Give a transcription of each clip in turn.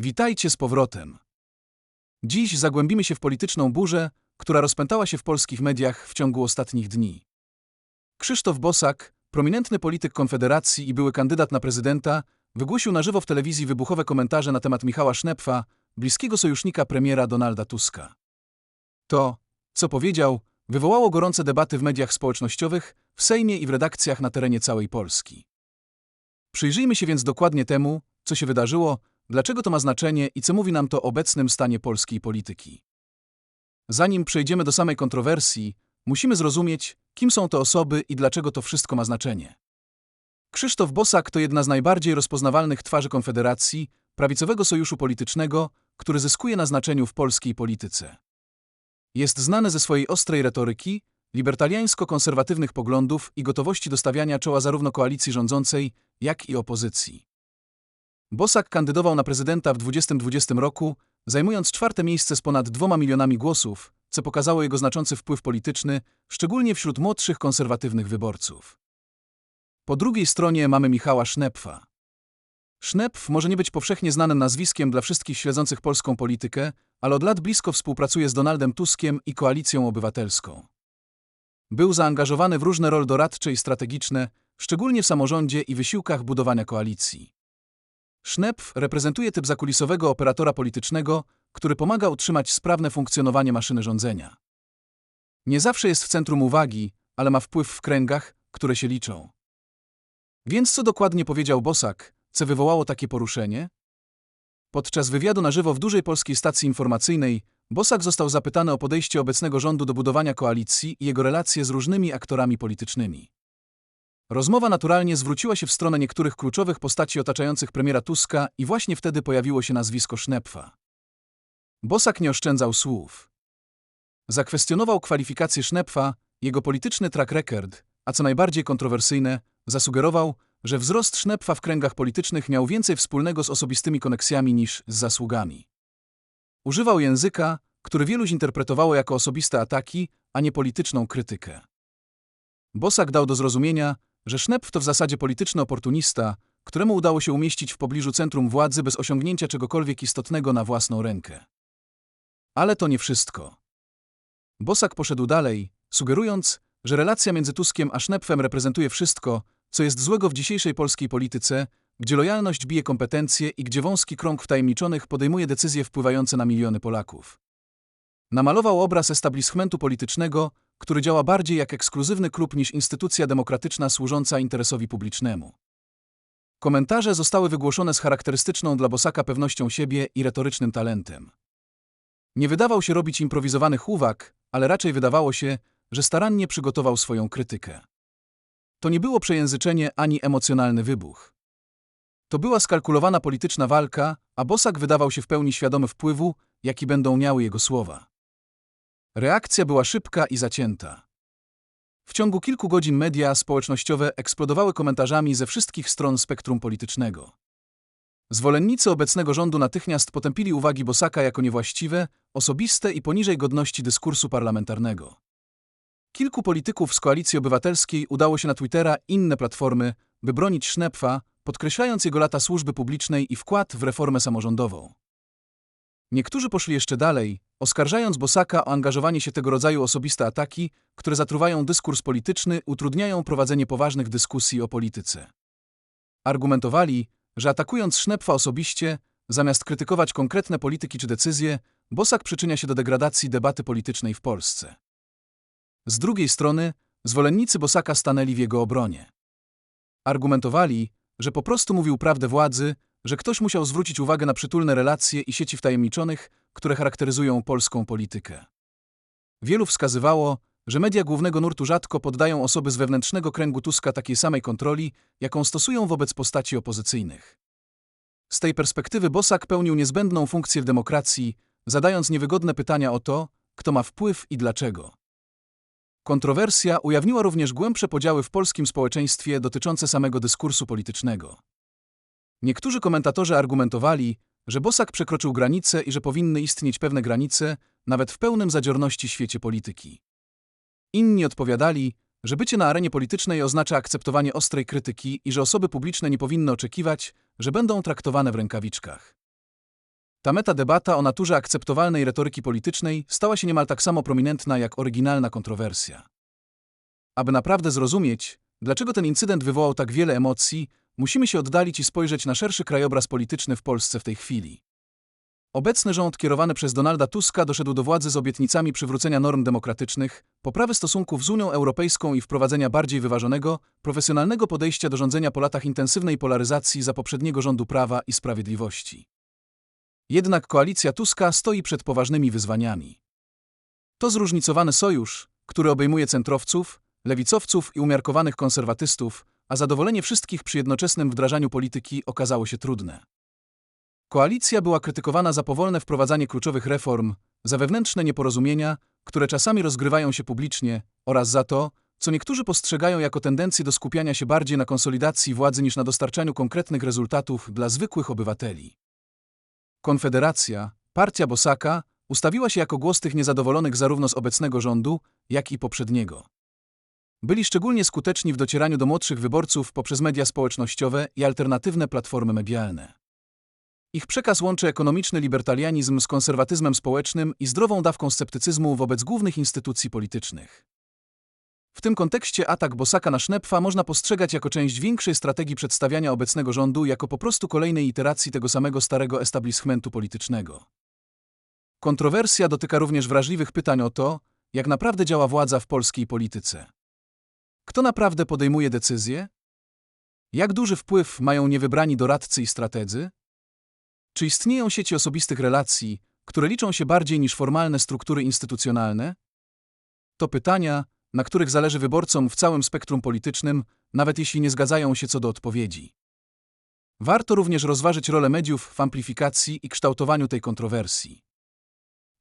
Witajcie z powrotem. Dziś zagłębimy się w polityczną burzę, która rozpętała się w polskich mediach w ciągu ostatnich dni. Krzysztof Bosak, prominentny polityk Konfederacji i były kandydat na prezydenta, wygłosił na żywo w telewizji wybuchowe komentarze na temat Michała Sznepfa, bliskiego sojusznika premiera Donalda Tuska. To, co powiedział, wywołało gorące debaty w mediach społecznościowych, w Sejmie i w redakcjach na terenie całej Polski. Przyjrzyjmy się więc dokładnie temu, co się wydarzyło, dlaczego to ma znaczenie i co mówi nam to o obecnym stanie polskiej polityki. Zanim przejdziemy do samej kontrowersji, musimy zrozumieć, kim są te osoby i dlaczego to wszystko ma znaczenie. Krzysztof Bosak to jedna z najbardziej rozpoznawalnych twarzy Konfederacji, prawicowego sojuszu politycznego, który zyskuje na znaczeniu w polskiej polityce. Jest znany ze swojej ostrej retoryki, libertariańsko-konserwatywnych poglądów i gotowości do stawiania czoła zarówno koalicji rządzącej, jak i opozycji. Bosak kandydował na prezydenta w 2020 roku, zajmując czwarte miejsce z ponad dwoma milionami głosów, co pokazało jego znaczący wpływ polityczny, szczególnie wśród młodszych konserwatywnych wyborców. Po drugiej stronie mamy Michała Sznepfa. Sznepf może nie być powszechnie znanym nazwiskiem dla wszystkich śledzących polską politykę, ale od lat blisko współpracuje z Donaldem Tuskiem i Koalicją Obywatelską. Był zaangażowany w różne role doradcze i strategiczne, szczególnie w samorządzie i wysiłkach budowania koalicji. Sznepf reprezentuje typ zakulisowego operatora politycznego, który pomaga utrzymać sprawne funkcjonowanie maszyny rządzenia. Nie zawsze jest w centrum uwagi, ale ma wpływ w kręgach, które się liczą. Więc co dokładnie powiedział Bosak, co wywołało takie poruszenie? Podczas wywiadu na żywo w dużej polskiej stacji informacyjnej Bosak został zapytany o podejście obecnego rządu do budowania koalicji i jego relacje z różnymi aktorami politycznymi. Rozmowa naturalnie zwróciła się w stronę niektórych kluczowych postaci otaczających premiera Tuska i właśnie wtedy pojawiło się nazwisko Sznepfa. Bosak nie oszczędzał słów. Zakwestionował kwalifikacje Sznepfa, jego polityczny track record, a co najbardziej kontrowersyjne, zasugerował, że wzrost Sznepfa w kręgach politycznych miał więcej wspólnego z osobistymi koneksjami niż z zasługami. Używał języka, który wielu zinterpretowało jako osobiste ataki, a nie polityczną krytykę. Bosak dał do zrozumienia, że Sznepf to w zasadzie polityczny oportunista, któremu udało się umieścić w pobliżu centrum władzy bez osiągnięcia czegokolwiek istotnego na własną rękę. Ale to nie wszystko. Bosak poszedł dalej, sugerując, że relacja między Tuskiem a Sznepfem reprezentuje wszystko, co jest złego w dzisiejszej polskiej polityce, gdzie lojalność bije kompetencje i gdzie wąski krąg wtajemniczonych podejmuje decyzje wpływające na miliony Polaków. Namalował obraz establishmentu politycznego, który działa bardziej jak ekskluzywny klub niż instytucja demokratyczna służąca interesowi publicznemu. Komentarze zostały wygłoszone z charakterystyczną dla Bosaka pewnością siebie i retorycznym talentem. Nie wydawał się robić improwizowanych uwag, ale raczej wydawało się, że starannie przygotował swoją krytykę. To nie było przejęzyczenie ani emocjonalny wybuch. To była skalkulowana polityczna walka, a Bosak wydawał się w pełni świadomy wpływu, jaki będą miały jego słowa. Reakcja była szybka i zacięta. W ciągu kilku godzin media społecznościowe eksplodowały komentarzami ze wszystkich stron spektrum politycznego. Zwolennicy obecnego rządu natychmiast potępili uwagi Bosaka jako niewłaściwe, osobiste i poniżej godności dyskursu parlamentarnego. Kilku polityków z Koalicji Obywatelskiej udało się na Twittera inne platformy, by bronić Sznepfa, podkreślając jego lata służby publicznej i wkład w reformę samorządową. Niektórzy poszli jeszcze dalej, oskarżając Bosaka o angażowanie się tego rodzaju osobiste ataki, które zatruwają dyskurs polityczny, utrudniają prowadzenie poważnych dyskusji o polityce. Argumentowali, że atakując Sznepfa osobiście, zamiast krytykować konkretne polityki czy decyzje, Bosak przyczynia się do degradacji debaty politycznej w Polsce. Z drugiej strony, zwolennicy Bosaka stanęli w jego obronie. Argumentowali, że po prostu mówił prawdę władzy, że ktoś musiał zwrócić uwagę na przytulne relacje i sieci wtajemniczonych, które charakteryzują polską politykę. Wielu wskazywało, że media głównego nurtu rzadko poddają osoby z wewnętrznego kręgu Tuska takiej samej kontroli, jaką stosują wobec postaci opozycyjnych. Z tej perspektywy Bosak pełnił niezbędną funkcję w demokracji, zadając niewygodne pytania o to, kto ma wpływ i dlaczego. Kontrowersja ujawniła również głębsze podziały w polskim społeczeństwie dotyczące samego dyskursu politycznego. Niektórzy komentatorzy argumentowali, że Bosak przekroczył granice i że powinny istnieć pewne granice, nawet w pełnym zadziorności świecie polityki. Inni odpowiadali, że bycie na arenie politycznej oznacza akceptowanie ostrej krytyki i że osoby publiczne nie powinny oczekiwać, że będą traktowane w rękawiczkach. Ta metadebata o naturze akceptowalnej retoryki politycznej stała się niemal tak samo prominentna jak oryginalna kontrowersja. Aby naprawdę zrozumieć, dlaczego ten incydent wywołał tak wiele emocji, musimy się oddalić i spojrzeć na szerszy krajobraz polityczny w Polsce w tej chwili. Obecny rząd kierowany przez Donalda Tuska doszedł do władzy z obietnicami przywrócenia norm demokratycznych, poprawy stosunków z Unią Europejską i wprowadzenia bardziej wyważonego, profesjonalnego podejścia do rządzenia po latach intensywnej polaryzacji za poprzedniego rządu Prawa i Sprawiedliwości. Jednak koalicja Tuska stoi przed poważnymi wyzwaniami. To zróżnicowany sojusz, który obejmuje centrowców, lewicowców i umiarkowanych konserwatystów, a zadowolenie wszystkich przy jednoczesnym wdrażaniu polityki okazało się trudne. Koalicja była krytykowana za powolne wprowadzanie kluczowych reform, za wewnętrzne nieporozumienia, które czasami rozgrywają się publicznie, oraz za to, co niektórzy postrzegają jako tendencję do skupiania się bardziej na konsolidacji władzy niż na dostarczaniu konkretnych rezultatów dla zwykłych obywateli. Konfederacja, partia Bosaka, ustawiła się jako głos tych niezadowolonych zarówno z obecnego rządu, jak i poprzedniego. Byli szczególnie skuteczni w docieraniu do młodszych wyborców poprzez media społecznościowe i alternatywne platformy medialne. Ich przekaz łączy ekonomiczny libertarianizm z konserwatyzmem społecznym i zdrową dawką sceptycyzmu wobec głównych instytucji politycznych. W tym kontekście atak Bosaka na Sznepfa można postrzegać jako część większej strategii przedstawiania obecnego rządu jako po prostu kolejnej iteracji tego samego starego establishmentu politycznego. Kontrowersja dotyka również wrażliwych pytań o to, jak naprawdę działa władza w polskiej polityce. Kto naprawdę podejmuje decyzje? Jak duży wpływ mają niewybrani doradcy i strategzy? Czy istnieją sieci osobistych relacji, które liczą się bardziej niż formalne struktury instytucjonalne? To pytania, na których zależy wyborcom w całym spektrum politycznym, nawet jeśli nie zgadzają się co do odpowiedzi. Warto również rozważyć rolę mediów w amplifikacji i kształtowaniu tej kontrowersji.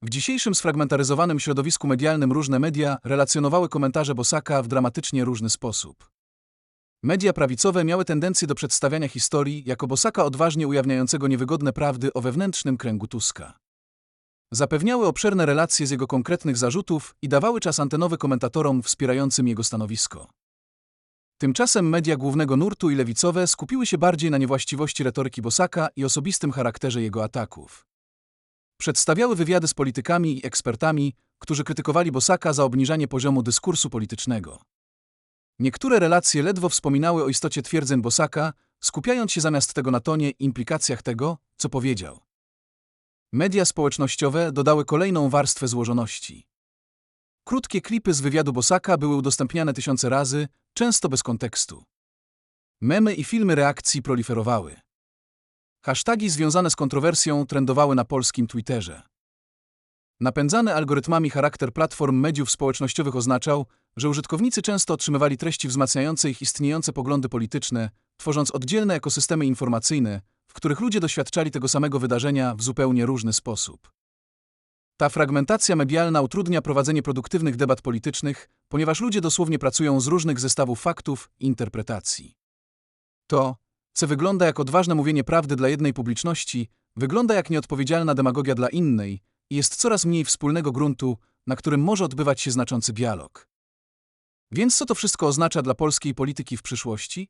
W dzisiejszym sfragmentaryzowanym środowisku medialnym różne media relacjonowały komentarze Bosaka w dramatycznie różny sposób. Media prawicowe miały tendencję do przedstawiania historii jako Bosaka odważnie ujawniającego niewygodne prawdy o wewnętrznym kręgu Tuska. Zapewniały obszerne relacje z jego konkretnych zarzutów i dawały czas antenowy komentatorom wspierającym jego stanowisko. Tymczasem media głównego nurtu i lewicowe skupiły się bardziej na niewłaściwości retoryki Bosaka i osobistym charakterze jego ataków. Przedstawiały wywiady z politykami i ekspertami, którzy krytykowali Bosaka za obniżanie poziomu dyskursu politycznego. Niektóre relacje ledwo wspominały o istocie twierdzeń Bosaka, skupiając się zamiast tego na tonie i implikacjach tego, co powiedział. Media społecznościowe dodały kolejną warstwę złożoności. Krótkie klipy z wywiadu Bosaka były udostępniane tysiące razy, często bez kontekstu. Memy i filmy reakcji proliferowały. Hasztagi związane z kontrowersją trendowały na polskim Twitterze. Napędzany algorytmami charakter platform mediów społecznościowych oznaczał, że użytkownicy często otrzymywali treści wzmacniające ich istniejące poglądy polityczne, tworząc oddzielne ekosystemy informacyjne, w których ludzie doświadczali tego samego wydarzenia w zupełnie różny sposób. Ta fragmentacja medialna utrudnia prowadzenie produktywnych debat politycznych, ponieważ ludzie dosłownie pracują z różnych zestawów faktów i interpretacji. To, co wygląda jak odważne mówienie prawdy dla jednej publiczności, wygląda jak nieodpowiedzialna demagogia dla innej i jest coraz mniej wspólnego gruntu, na którym może odbywać się znaczący dialog. Więc co to wszystko oznacza dla polskiej polityki w przyszłości?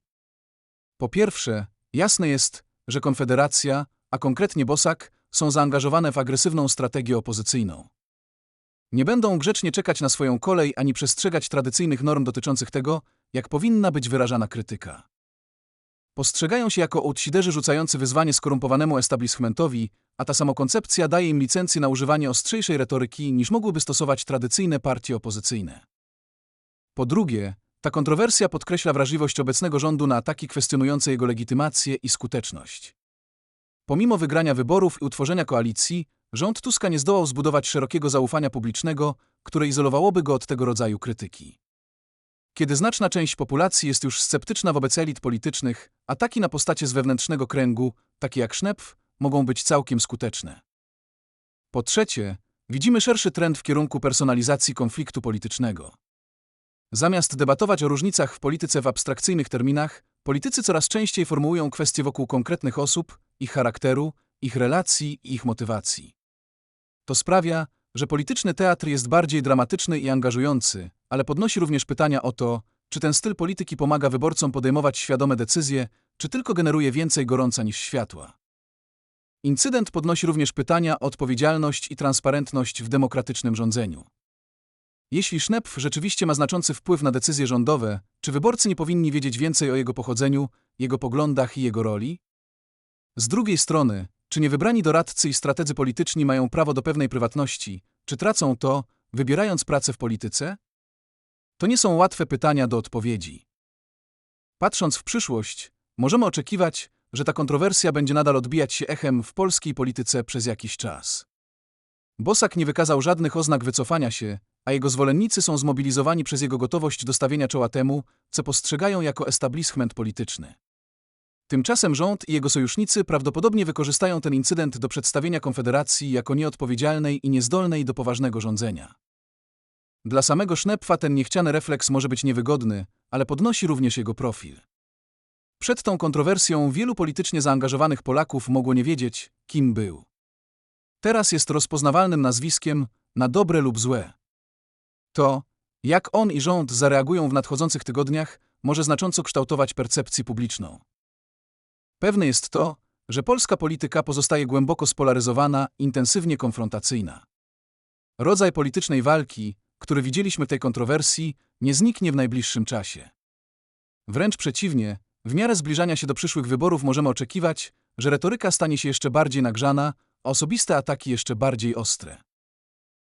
Po pierwsze, jasne jest, że Konfederacja, a konkretnie Bosak, są zaangażowane w agresywną strategię opozycyjną. Nie będą grzecznie czekać na swoją kolej ani przestrzegać tradycyjnych norm dotyczących tego, jak powinna być wyrażana krytyka. Postrzegają się jako outsiderzy rzucający wyzwanie skorumpowanemu establishmentowi, a ta samokoncepcja daje im licencję na używanie ostrzejszej retoryki niż mogłyby stosować tradycyjne partie opozycyjne. Po drugie, ta kontrowersja podkreśla wrażliwość obecnego rządu na ataki kwestionujące jego legitymację i skuteczność. Pomimo wygrania wyborów i utworzenia koalicji, rząd Tuska nie zdołał zbudować szerokiego zaufania publicznego, które izolowałoby go od tego rodzaju krytyki. Kiedy znaczna część populacji jest już sceptyczna wobec elit politycznych, ataki na postacie z wewnętrznego kręgu, takie jak Sznepf, mogą być całkiem skuteczne. Po trzecie, widzimy szerszy trend w kierunku personalizacji konfliktu politycznego. Zamiast debatować o różnicach w polityce w abstrakcyjnych terminach, politycy coraz częściej formułują kwestie wokół konkretnych osób, ich charakteru, ich relacji i ich motywacji. To sprawia, że polityczny teatr jest bardziej dramatyczny i angażujący, ale podnosi również pytania o to, czy ten styl polityki pomaga wyborcom podejmować świadome decyzje, czy tylko generuje więcej gorąca niż światła. Incydent podnosi również pytania o odpowiedzialność i transparentność w demokratycznym rządzeniu. Jeśli Sznepf rzeczywiście ma znaczący wpływ na decyzje rządowe, czy wyborcy nie powinni wiedzieć więcej o jego pochodzeniu, jego poglądach i jego roli? Z drugiej strony, czy niewybrani doradcy i strategzy polityczni mają prawo do pewnej prywatności, czy tracą to, wybierając pracę w polityce? To nie są łatwe pytania do odpowiedzi. Patrząc w przyszłość, możemy oczekiwać, że ta kontrowersja będzie nadal odbijać się echem w polskiej polityce przez jakiś czas. Bosak nie wykazał żadnych oznak wycofania się, a jego zwolennicy są zmobilizowani przez jego gotowość do stawienia czoła temu, co postrzegają jako establishment polityczny. Tymczasem rząd i jego sojusznicy prawdopodobnie wykorzystają ten incydent do przedstawienia Konfederacji jako nieodpowiedzialnej i niezdolnej do poważnego rządzenia. Dla samego Sznepfa ten niechciany refleks może być niewygodny, ale podnosi również jego profil. Przed tą kontrowersją wielu politycznie zaangażowanych Polaków mogło nie wiedzieć, kim był. Teraz jest rozpoznawalnym nazwiskiem na dobre lub złe. To, jak on i rząd zareagują w nadchodzących tygodniach, może znacząco kształtować percepcję publiczną. Pewne jest to, że polska polityka pozostaje głęboko spolaryzowana, intensywnie konfrontacyjna. Rodzaj politycznej walki, który widzieliśmy w tej kontrowersji, nie zniknie w najbliższym czasie. Wręcz przeciwnie, w miarę zbliżania się do przyszłych wyborów możemy oczekiwać, że retoryka stanie się jeszcze bardziej nagrzana, a osobiste ataki jeszcze bardziej ostre.